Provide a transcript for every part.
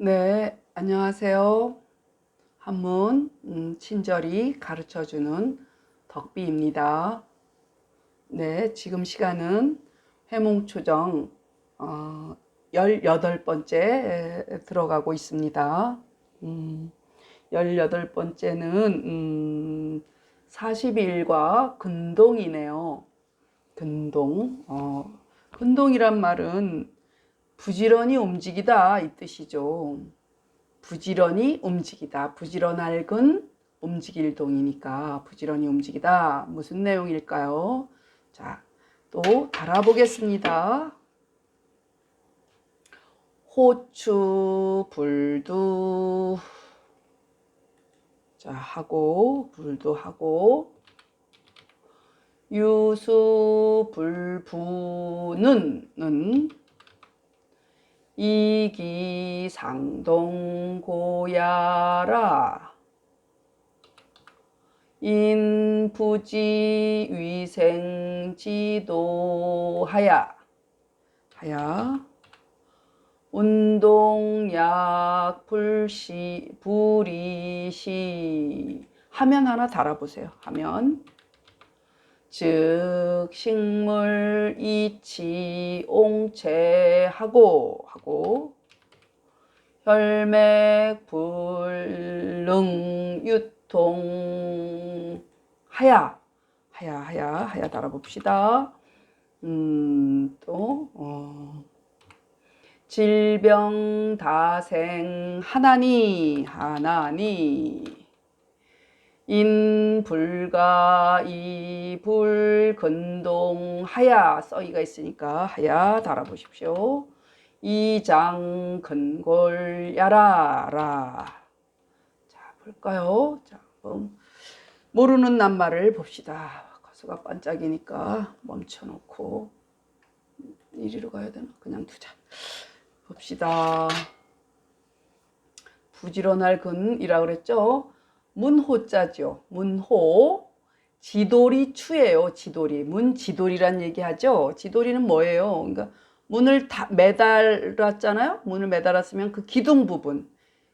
네, 안녕하세요. 한문 음, 친절히 가르쳐주는 덕비입니다. 네, 지금 시간은 해몽초정 어, 18번째 들어가고 있습니다. 음, 18번째는 음, 42일과 근동이네요. 근동. 어, 근동이란 말은 부지런히 움직이다 이 뜻이죠. 부지런히 움직이다. 부지런할 근 움직일 동이니까 부지런히 움직이다. 무슨 내용일까요? 자, 또 달아보겠습니다. 호추 불두 자 하고 불도 하고 유수 불부는 는 이기상동 고야라. 인부지 위생지도하야. 하야. 운동약 불시 불이시. 하면 하나 달아보세요. 하면 즉 식물 이치 옹체하고 하고 혈맥 불능 유통 하야 하야 하야 하야 달아봅시다. 음또 어. 질병 다생 하나니 하나니 인불가 이불 근동 하야 써이가 있으니까 하야 달아보십시오. 이장 근골 야라라. 자 볼까요? 자 그럼 모르는 낱말을 봅시다. 가수가 반짝이니까 멈춰놓고 이리로 가야 되나? 그냥 두자. 봅시다. 부지런할 근이라 그랬죠? 문호자죠. 문호. 지돌이 추예요. 지돌이. 문 지돌이란 얘기하죠. 지돌이는 뭐예요? 그러니까 문을 다 매달았잖아요. 문을 매달았으면 그 기둥 부분.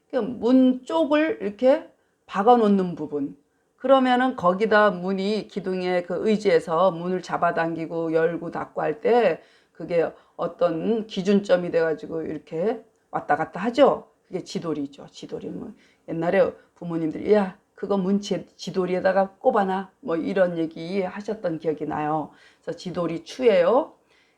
그러니까 문 쪽을 이렇게 박아 놓는 부분. 그러면은 거기다 문이 기둥에 그 의지해서 문을 잡아당기고 열고 닫고 할 때 그게 어떤 기준점이 돼가지고 이렇게 왔다 갔다 하죠. 그게 지돌이죠. 지돌이 뭐 옛날에 부모님들이 야 그거 문 지, 지돌이에다가 꼽아놔 뭐 이런 얘기 하셨던 기억이 나요. 그래서 지돌이 추예요.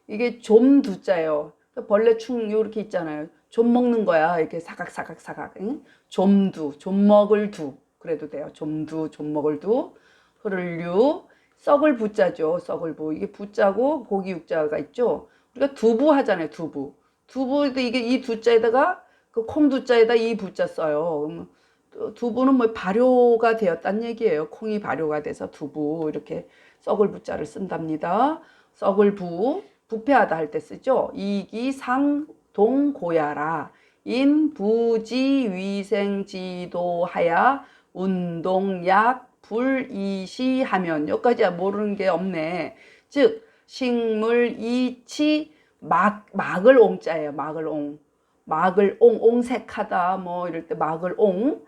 이게 좀 두자예요. 벌레 충 요렇게 있잖아요. 좀 먹는 거야. 이렇게 사각사각 사각. 응? 좀두, 좀 먹을 두. 그래도 돼요. 좀두, 좀 먹을 두. 흐를류, 썩을 부자죠. 썩을 부. 이게 부자고 고기 육자가 있죠. 우리가 두부 하잖아요. 두부. 두부도 이게 이 두자에다가 그 콩 두자에다 이 부자 써요. 두부는 뭐 발효가 되었단 얘기예요. 콩이 발효가 돼서 두부 이렇게 썩을 부자를 쓴답니다. 썩을 부 부패하다 할 때 쓰죠. 이기 상 동 고야라 인 부지 위생지도하야 운동약 불이시하면 여기까지 모르는 게 없네. 즉 식물 이치 막 막을 옹자예요. 막을 옹. 막을 옹 옹색하다 뭐 이럴 때 막을 옹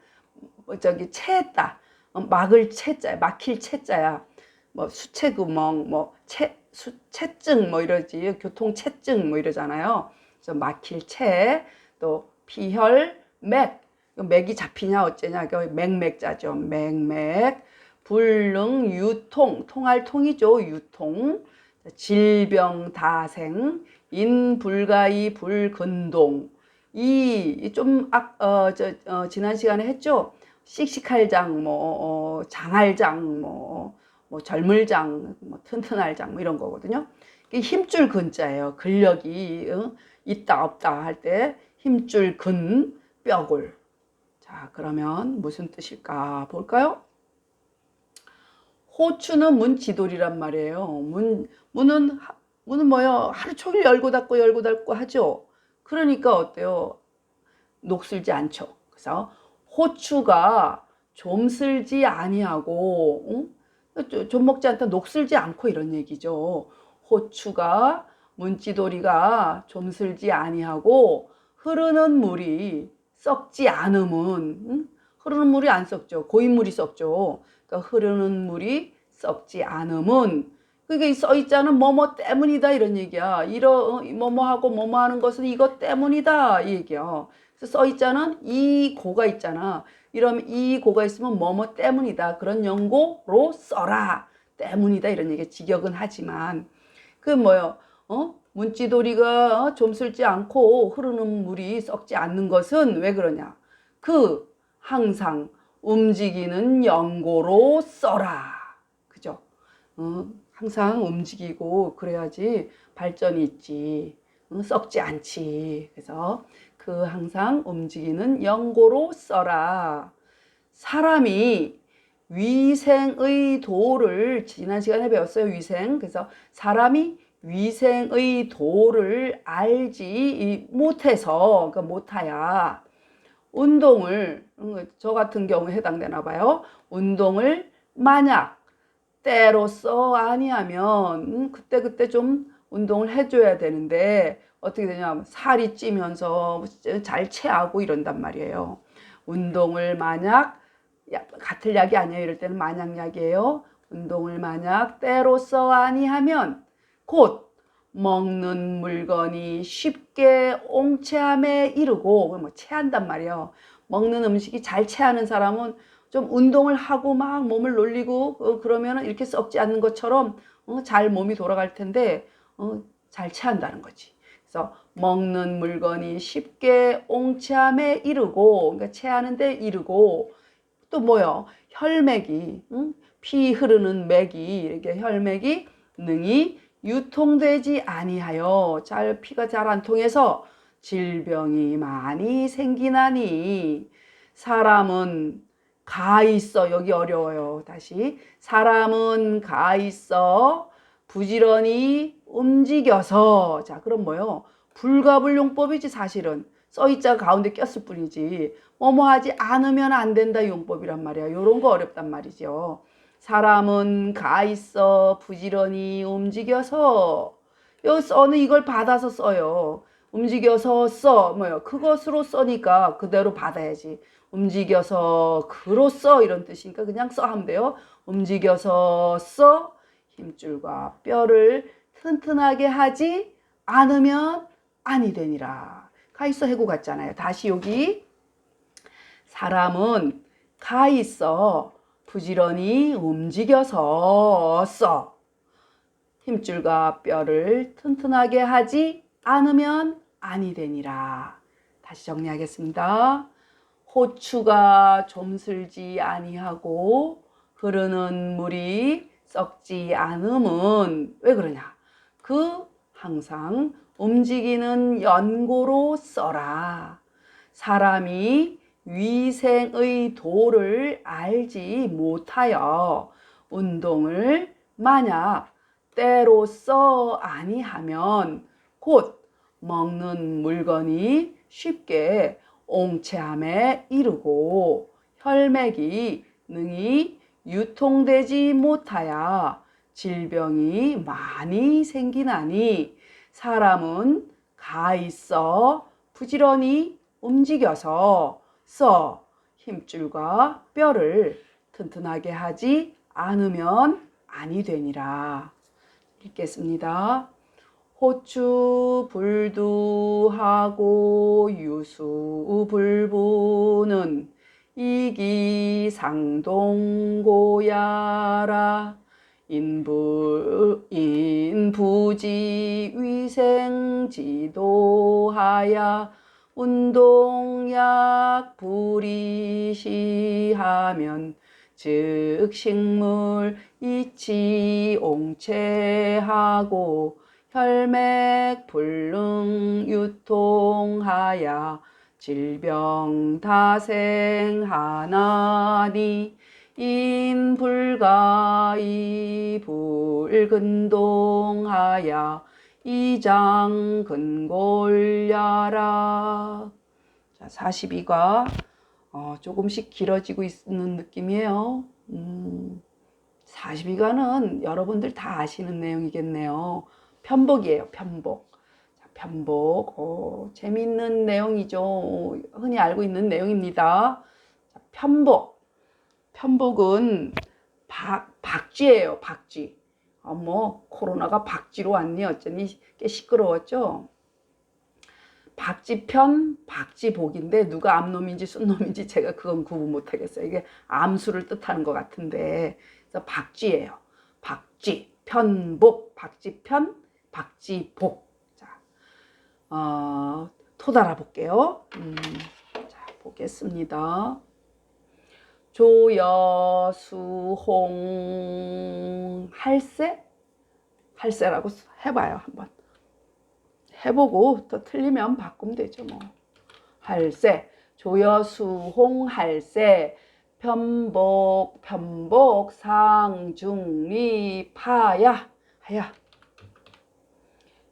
저기 채다 막을 채자 막힐 채자야. 뭐 수채구멍 뭐채 채증 뭐 이러지 교통 채증 뭐 이러잖아요. 그래서 막힐 채 또 피혈 맥 맥이 잡히냐 어쩌냐 그 맥맥자죠. 맥맥 불능 유통 통할 통이죠. 유통 질병 다생 인 불가이 불근동 이좀 어, 저, 어, 지난 시간에 했죠. 씩씩할장 뭐 어, 장할장 뭐, 뭐 젊을장 뭐 튼튼할장 뭐 이런 거거든요. 힘줄 근자예요. 근력이 어? 있다 없다 할 때 힘줄 근 뼈골. 자 그러면 무슨 뜻일까 볼까요? 호추는 문 지돌이란 말이에요. 문 문은 문은 뭐요? 하루 종일 열고 닫고 열고 닫고 하죠. 그러니까 어때요? 녹슬지 않죠. 그래서 호추가 좀슬지 아니하고 응? 좀 먹지 않다 녹슬지 않고 이런 얘기죠. 호추가 문지돌이가 좀슬지 아니하고 흐르는 물이 썩지 않음은 응? 흐르는 물이 안 썩죠. 고인물이 썩죠. 그러니까 흐르는 물이 썩지 않음은 그게 써 있잖아 뭐뭐 때문이다 이런 얘기야. 이러 뭐뭐하고 뭐뭐 하는 것은 이것 때문이다 이 얘기야. 써 있잖아. 이 고가 있잖아. 이러면 이 고가 있으면 뭐뭐 때문이다. 그런 연고로 써라. 때문이다. 이런 얘기 직역은 하지만 그 뭐요? 어? 문지돌이가 어, 좀 쓸지 않고 흐르는 물이 썩지 않는 것은 왜 그러냐? 그 항상 움직이는 연고로 써라. 그죠? 어, 항상 움직이고 그래야지 발전이 있지. 어, 썩지 않지. 그래서 그 항상 움직이는 연고로 써라. 사람이 위생의 도를 지난 시간에 배웠어요 위생. 그래서 사람이 위생의 도를 알지 못해서 그 못하야 운동을 음, 저 같은 경우에 해당되나 봐요. 운동을 만약 때로써 아니하면 음, 그때 그때 좀 운동을 해줘야 되는데 어떻게 되냐면 살이 찌면서 잘 체하고 이런단 말이에요 운동을 만약 약, 같을 약이 아니에요. 이럴 때는 만약약이에요. 운동을 만약 때로써 아니하면 곧 먹는 물건이 쉽게 옹체함에 이르고 뭐 체한단 말이에요. 먹는 음식이 잘 체하는 사람은 좀 운동을 하고 막 몸을 놀리고 어, 그러면 이렇게 썩지 않는 것처럼 어, 잘 몸이 돌아갈 텐데 어, 잘 체한다는 거지. 그래서 먹는 물건이 쉽게 옹체함에 이르고 그러니까 체하는데 이르고 또 뭐요? 혈맥이 응? 피 흐르는 맥이 이렇게 혈맥이 능히 유통되지 아니하여 잘 피가 잘 안 통해서 질병이 많이 생기나니 사람은 가 있어 여기 어려워요 다시 사람은 가 있어 부지런히 움직여서 자 그럼 뭐요 불가불용법이지 사실은 써있자 가운데 꼈을 뿐이지 뭐뭐 하지 않으면 안 된다 용법이란 말이야. 요런 거 어렵단 말이죠. 사람은 가 있어 부지런히 움직여서 요 써는 이걸 받아서 써요. 움직여서 써 뭐요 그것으로 써니까 그대로 받아야지. 움직여서 그로 써 이런 뜻이니까 그냥 써 하면 돼요. 움직여서 써 힘줄과 뼈를 튼튼하게 하지 않으면 아니 되니라. 가 있어 해고 같잖아요. 다시 여기 사람은 가 있어 부지런히 움직여서 써. 힘줄과 뼈를 튼튼하게 하지 않으면 아니 되니라. 다시 정리하겠습니다. 호추가 좀슬지 아니하고 흐르는 물이 썩지 않음은 왜 그러냐? 그 항상 움직이는 연고로 써라. 사람이 위생의 도를 알지 못하여 운동을 만약 때로 써 아니하면 곧 먹는 물건이 쉽게 옹체함에 이르고 혈맥이 능히 유통되지 못하여 질병이 많이 생기나니 사람은 가 있어 부지런히 움직여서 써 힘줄과 뼈를 튼튼하게 하지 않으면 아니 되니라. 읽겠습니다. 호추 불두하고 유수 불부는 이기 상동고야라 인부 인부지 위생지도하야 운동약 불이시하면 즉 식물 이치 옹체하고 혈맥 불능 유통하야 질병 다생하나니 인불가 이 불근동하야 이장 근골야라. 자, 42가 어, 조금씩 길어지고 있는 느낌이에요. 음, 42가는 여러분들 다 아시는 내용이겠네요. 편복이에요, 편복. 자, 편복. 어, 재미있는 내용이죠. 어, 흔히 알고 있는 내용입니다. 자, 편복. 편복은 박, 박쥐예요, 박쥐. 어, 뭐, 코로나가 박쥐로 왔니? 어쩌니? 꽤 시끄러웠죠? 박쥐편, 박쥐복인데 누가 암놈인지 순놈인지 제가 그건 구분 못하겠어요. 이게 암수를 뜻하는 것 같은데 그래서 박쥐예요. 박쥐, 편복, 박쥐편, 박쥐복. 자, 어, 토달아 볼게요. 음, 자, 보겠습니다. 조여수홍 할세? 할세라고 해봐요 한번. 해보고 또 틀리면 바꾸면 되죠 뭐. 할세, 조여수홍 할세, 편복, 편복, 상중리, 파야, 하야.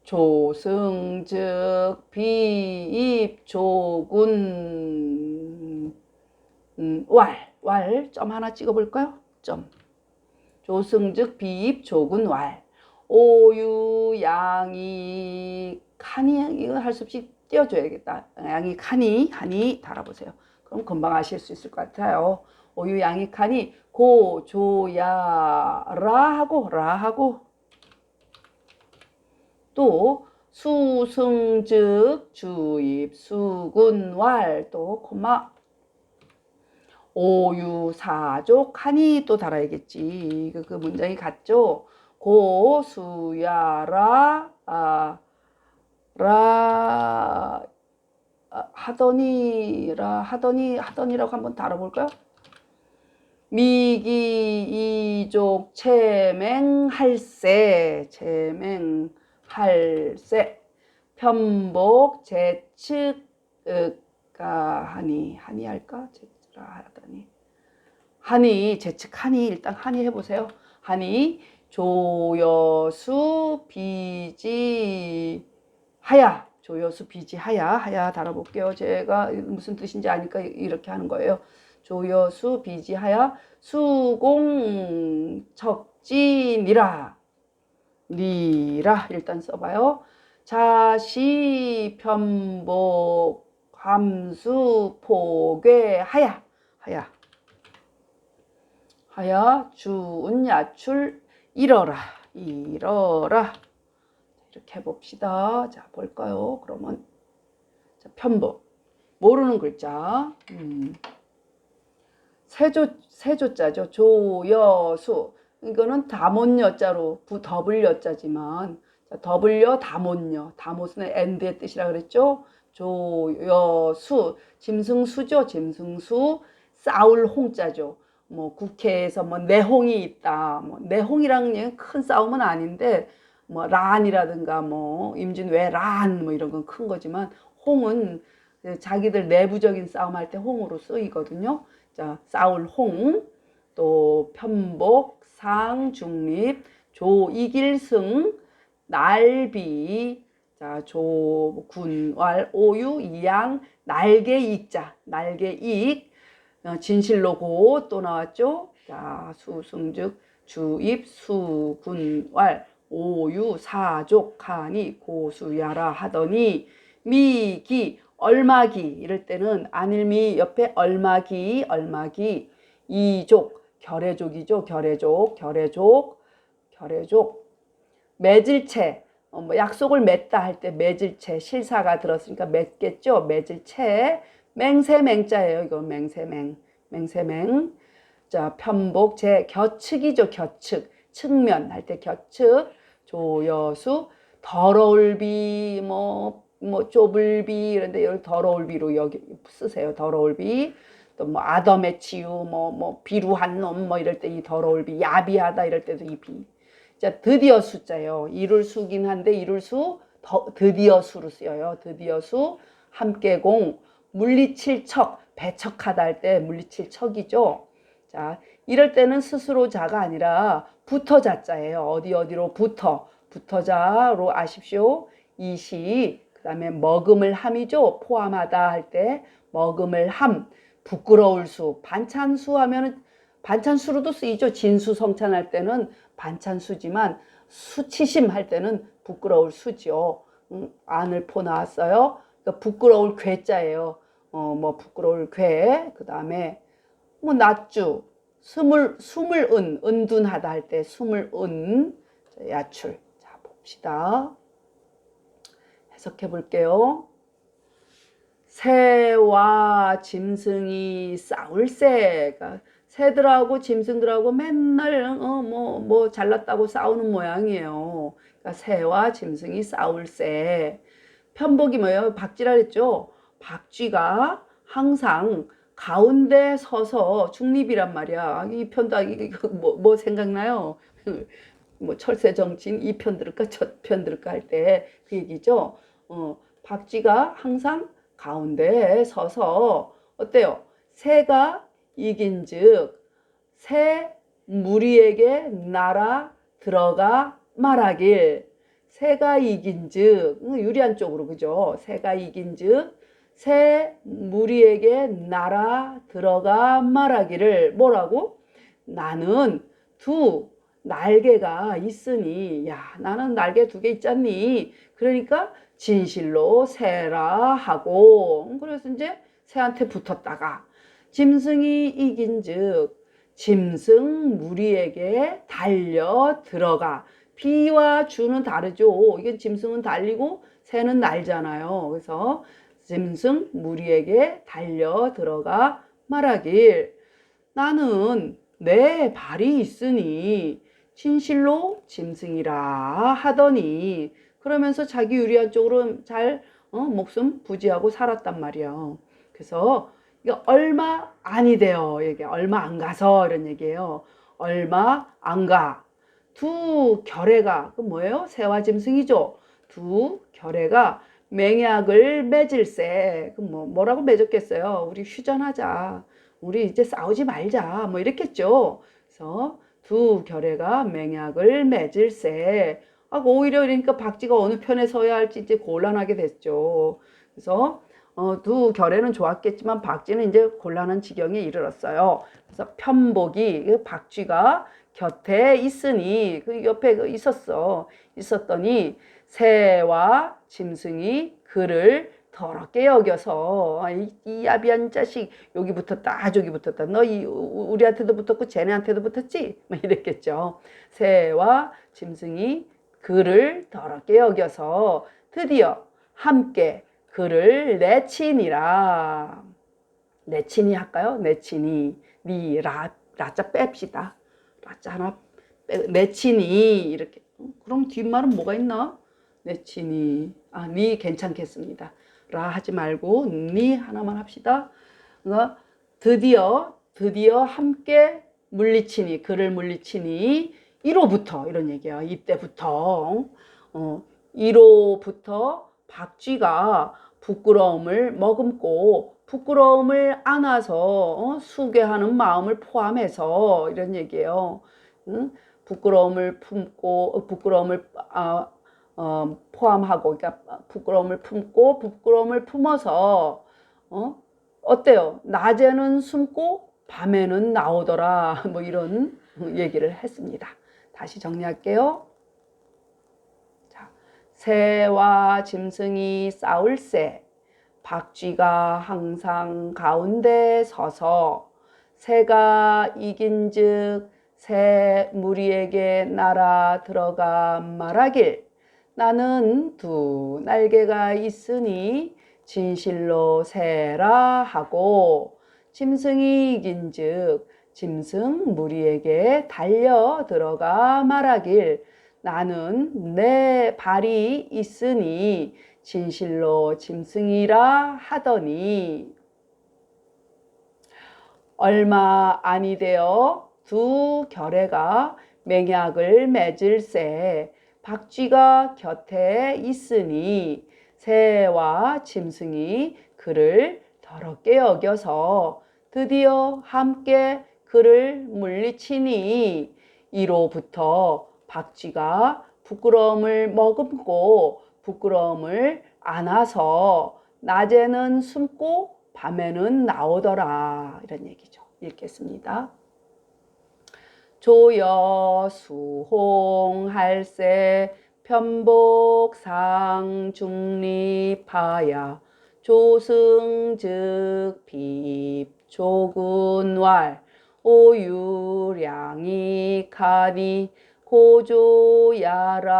조승즉, 비입, 조군, 음, 왈, 왈, 점 하나 찍어볼까요? 점. 조승즉, 비입, 조군, 왈. 오유, 양이, 칸이, 이거 할 수 없이 띄워줘야겠다. 양이 칸이, 칸이 달아보세요. 그럼 금방 아실 수 있을 것 같아요. 오유, 양이, 칸이, 고, 조, 야, 라 하고, 라 하고, 또, 수승즉, 주입, 수군, 왈, 또, 코마, 오유사족 하니 또 달아야겠지. 그, 그 문장이 같죠? 고수야라 아, 라 아, 하더니라 하더니 하더니라고 한번 달아볼까요? 미기 이족 체맹할세 체맹할세 편복 제측 가 하니 하니 할까 제라 하더니. 하니 제측하니 일단 하니 해보세요. 하니 조여수 비지 하야. 조여수 비지 하야. 하야 달아볼게요. 제가 무슨 뜻인지 아니까 이렇게 하는 거예요. 조여수 비지 하야. 수공 척지니라. 니라. 일단 써봐요. 자시 편복 함수 포괴 하야 하야. 하야 주운 야출 이러라 이러라. 이렇게 해봅시다. 자 볼까요? 그러면 자, 편복 모르는 글자. 음. 세조 세조자죠. 조여수. 이거는 다못여자로 부 더블 여자지만. 자, 더블여 다못여. 다못은 엔드의 뜻이라 그랬죠? 조여수. 짐승수죠 짐승수 싸울 홍자죠 뭐 국회에서 뭐 내홍이 있다. 뭐 내홍이랑 큰 싸움은 아닌데 뭐 란이라든가 뭐 임진왜 란뭐 이런 건 큰 거지만 홍은 자기들 내부적인 싸움할 때 홍으로 쓰이거든요. 자, 싸울 홍, 또 편복, 상, 중립, 조, 이길승, 날비, 자, 조, 군, 왈, 오유, 이양, 날개, 익자, 날개, 익, 어, 진실로고 또 나왔죠. 자, 수승즉 주입 수군왈 오유 사족 하니 고수야라 하더니 미기 얼마기 이럴 때는 안일미 옆에 얼마기 얼마기 이족 결해족이죠. 결해족 결해족 결해족 매질체 어, 뭐 약속을 맺다 할 때 매질체 실사가 들었으니까 맺겠죠. 매질체 맹세맹자예요. 이거 맹세맹. 맹세맹. 자, 편복 제 겨측이죠. 겨측. 측면 할 때 겨측. 조여수 더러울 비, 뭐, 뭐, 좁을 비, 이런데 여기 더러울 비로 여기 쓰세요. 더러울 비. 또 뭐, 아덤의 치유, 뭐, 뭐, 비루한 놈, 뭐, 이럴 때 이 더러울 비, 야비하다, 이럴 때도 이 비. 자, 드디어 수자요. 이룰 수긴 한데, 이룰 수, 더, 드디어 수로 쓰여요. 드디어 수, 함께 공, 물리칠 척, 배척하다 할 때 물리칠 척이죠. 자, 이럴 때는 스스로 자가 아니라 붙어 자자예요. 어디 어디로 붙어. 붙어 자로 아십시오. 이시, 그 다음에 먹음을 함이죠. 포함하다 할 때 먹음을 함, 부끄러울 수, 반찬수 하면은 반찬수로도 쓰이죠. 진수 성찬할 때는 반찬수지만 수치심 할 때는 부끄러울 수죠. 음, 안을 포 나왔어요. 그러니까 부끄러울 괴자예요. 어, 뭐 부끄러울 괴. 그 다음에 뭐 낫주. 숨을 숨을 은 은둔하다 할 때 숨을 은 자, 야출. 자, 봅시다. 해석해 볼게요. 새와 짐승이 싸울새가 새들하고 짐승들하고 맨날 어뭐뭐 뭐 잘났다고 싸우는 모양이에요. 그러니까 새와 짐승이 싸울새. 편복이 뭐예요? 박쥐라 그랬죠. 박쥐가 항상 가운데 서서 중립이란 말이야. 이 편도 뭐, 뭐 생각나요? 뭐 철새 정치인 이 편 들을까 저 편 들을까 할 때 그 얘기죠. 어, 박쥐가 항상 가운데에 서서 어때요? 새가 이긴즉 새 무리에게 날아 들어가 말하길 새가 이긴즉 음, 유리한 쪽으로 그죠? 새가 이긴즉 새 무리에게 날아 들어가 말하기를 뭐라고? 나는 두 날개가 있으니 야 나는 날개 두 개 있잖니 그러니까 진실로 새라 하고 그래서 이제 새한테 붙었다가 짐승이 이긴즉 짐승 무리에게 달려 들어가 비와 주는 다르죠 이게 짐승은 달리고 새는 날잖아요 그래서 짐승 무리에게 달려 들어가 말하길 나는 내 발이 있으니 진실로 짐승이라 하더니 그러면서 자기 유리한 쪽으로 잘 어, 목숨 부지하고 살았단 말이에요. 그래서 이거 얼마 아니 돼요. 이게 얼마 안 가서 이런 얘기예요. 얼마 안 가. 두 결애가 그 뭐예요? 새와 짐승이죠. 두 결애가 맹약을 맺을세. 그뭐 뭐라고 맺었겠어요? 우리 휴전하자. 우리 이제 싸우지 말자. 뭐 이랬겠죠. 그래서 두 결애가 맹약을 맺을세. 아, 오히려 그러니까 박쥐가 어느 편에 서야 할지 이제 곤란하게 됐죠. 그래서 어, 두 결에는 좋았겠지만 박쥐는 이제 곤란한 지경에 이르렀어요. 그래서 편복이 그 박쥐가 곁에 있으니 그 옆에 그 있었어. 있었더니 새와 짐승이 그를 더럽게 여겨서 아, 이, 이 야비한 자식 여기 붙었다 아, 저기 붙었다 너 이 우리한테도 붙었고 쟤네한테도 붙었지 막 이랬겠죠 새와 짐승이 그를 더럽게 여겨서 드디어 함께 그를 내치니라. 내치니 할까요? 내치니. 니, 라, 라자 뺍시다. 하나 빼, 내치니. 이렇게. 그럼 뒷말은 뭐가 있나? 내치니. 아, 니 괜찮겠습니다. 라 하지 말고, 니 하나만 합시다. 그러니까 드디어, 드디어 함께 물리치니, 그를 물리치니, 1호부터 이런 얘기야. 이때부터 어, 1호부터 박쥐가 부끄러움을 머금고 부끄러움을 안아서 어, 수괴하는 마음을 포함해서 이런 얘기예요. 응? 부끄러움을 품고 어, 부끄러움을 아, 어, 포함하고 그러니까 부끄러움을 품고 부끄러움을 품어서 어? 어때요? 낮에는 숨고 밤에는 나오더라. 뭐 이런 얘기를 했습니다. 다시 정리할게요. 자, 새와 짐승이 싸울새, 박쥐가 항상 가운데 서서 새가 이긴즉 새 무리에게 날아 들어가 말하길 나는 두 날개가 있으니 진실로 새라 하고 짐승이 이긴즉 짐승 무리에게 달려 들어가 말하길 나는 내 발이 있으니 진실로 짐승이라 하더니. 얼마 아니 되어 두 결애가 맹약을 맺을새 박쥐가 곁에 있으니 새와 짐승이 그를 더럽게 여겨서 드디어 함께 그를 물리치니. 이로부터 박쥐가 부끄러움을 머금고 부끄러움을 안아서 낮에는 숨고 밤에는 나오더라 이런 얘기죠. 읽겠습니다. 조여 수홍 할세 편복상 중립하야 조승즉 핍 조군왈 오유량이 가니 고조야라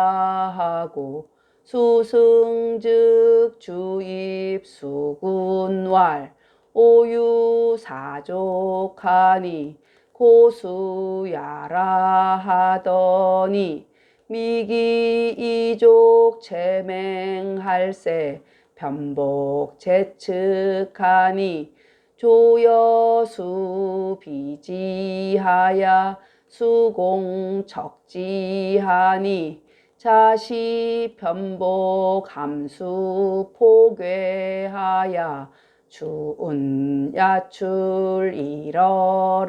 하고 수승즉 주입 수군왈 오유사족하니 고수야라 하더니 미기 이족 제맹할세 편복 제측하니 조여수 비지하야 수공 척지하니 자시 편복 함수 포괴하야 주운 야출 이러라